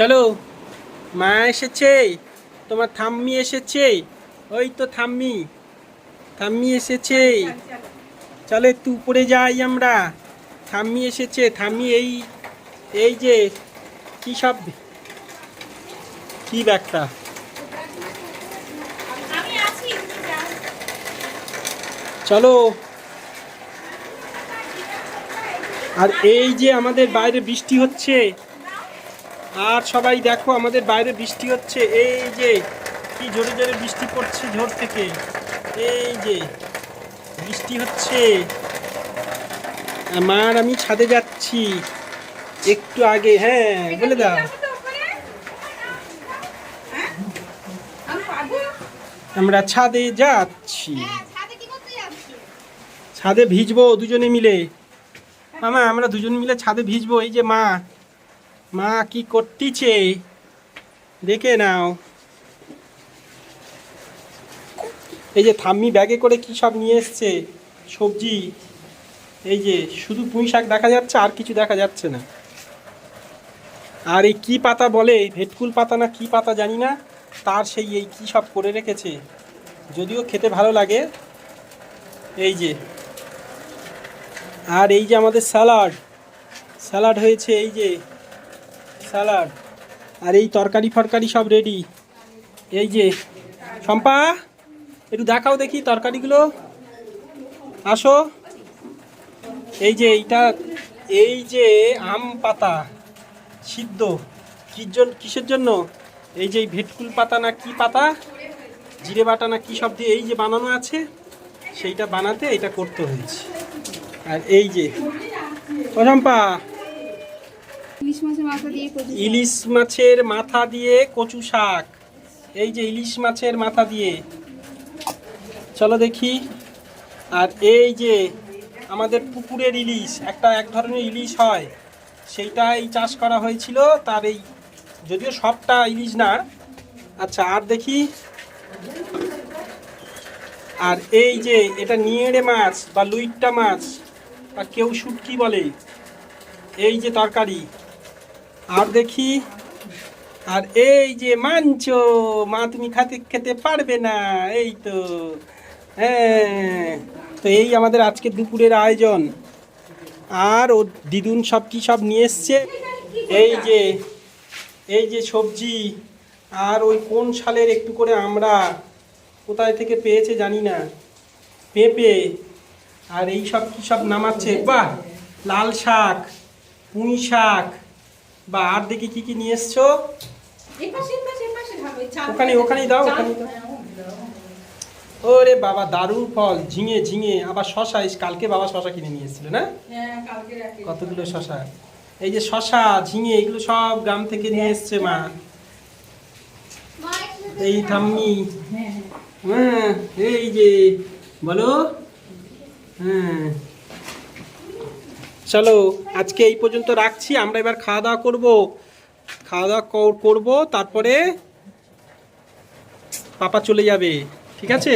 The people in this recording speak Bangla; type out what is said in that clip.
চলো মা এসেছে তোমার থাম্মি এসেছে ওই তো থাম্মি থাম্মি এসেছে। চলো একটু উপরে যাই আমরা থাম্মি এসেছে থাম্মি এই এই যে কি সব কি ব্যাগটা? চলো। আর এই যে আমাদের বাইরে বৃষ্টি হচ্ছে আর সবাই দেখো, আমাদের বাইরে বৃষ্টি হচ্ছে। এই যে, কি জোরে জোরে বৃষ্টি পড়ছে ঝোর থেকে। এই যে, বৃষ্টি হচ্ছে। মার আমি ছাদে যাচ্ছি। একটু আগে হ্যাঁ বলে দাও। আমরা ছাদে যাচ্ছি। ছাদে ভিজবো দুজনে মিলে। আমরা দুজন মিলে ছাদে ভিজবো, এই যে মা। মা কি করতিছে? দেখে নাও। এই যে থাম্মি ব্যাগে করে কি সব নিয়ে এসছে? সবজি। এই যে শুধু পুঁই শাক দেখা যাচ্ছে, আর কিছু দেখা যাচ্ছে না। আর এই কি পাতা বলে? ভেটকুল পাতা না কি পাতা জানি না। তার সেই এই কি সব করে রেখেছে। যদিও খেতে ভালো লাগে। এই যে। আর এই যে আমাদের স্যালাড। স্যালাড হয়েছে এই যে স্যালাড আর এই তরকারি ফরকারি সব রেডি এই যে, শম্পা, একটু দেখাও দেখি তরকারিগুলো। আসো। এই যে, এইটা, এই যে আম পাতা সিদ্ধ। জন্য কিসের জন্য? এই যে ভেটকুল পাতা না কি পাতা? জিরে বাটা না কি সব দিয়ে এই যে বানানো আছে, সেইটা বানাতে এটা করতে হয়েছে। আর এই যে অজম্পা ইলিশ মাছের মাথা দিয়ে কচু শাক। এই যে ইলিশ মাছের মাথা দিয়ে। চলো দেখি। আর এই যে আমাদের পুকুরের ইলিশ, একটা এক ধরনের ইলিশ হয়। সেইটাই চাষ করা হয়েছিল, তার এই যদিও সবটা ইলিশ না। আচ্ছা আর দেখি। আর এই যে এটা নিয়েড়ে মাছ বা লুইট্টা মাছ, বা কেউ শুটকি বলে, এই যে তরকারি। আর দেখি, আর এই যে মাঞ্চ, মা তুমি খাতে, খেতে পারবে না, এই তো হ্যাঁ। তো এই আমাদের আজকে দুপুরের আয়োজন। আর ও দিদুন সব কি সব নিয়ে এসছে? এই যে এই যে সবজি, আর ওই কোন সালের একটু করে আমরা কোথায় থেকে পেয়েছে জানি না। পেঁপে, আর এই সব কি সব নামাচ্ছে? বাহ! লাল শাক, পুঁই শাক বা আর দেখি কি কি নিয়ে এসছো? ওখানে ওখানেই দাও ওখানেই দাও। ওরে বাবা দারুণ ফল ঝিঙে ঝিঙে আবার শশা এই কালকে বাবা শশা কিনে নিয়ে এসেছিল না? হ্যাঁ কতগুলো শশা? এই যে শশা ঝিঙে এগুলো সব গ্রাম থেকে নিয়ে এসছে মা। এই ঠাম্মি। হ্যাঁ এই যে বলো। হ্যাঁ। চলো, আজকে এই পর্যন্ত রাখছি, আমরা এবার খাওয়া দাওয়া করব। খাওয়া দাওয়া করব, তারপরে পাপা চলে যাবে, ঠিক আছে?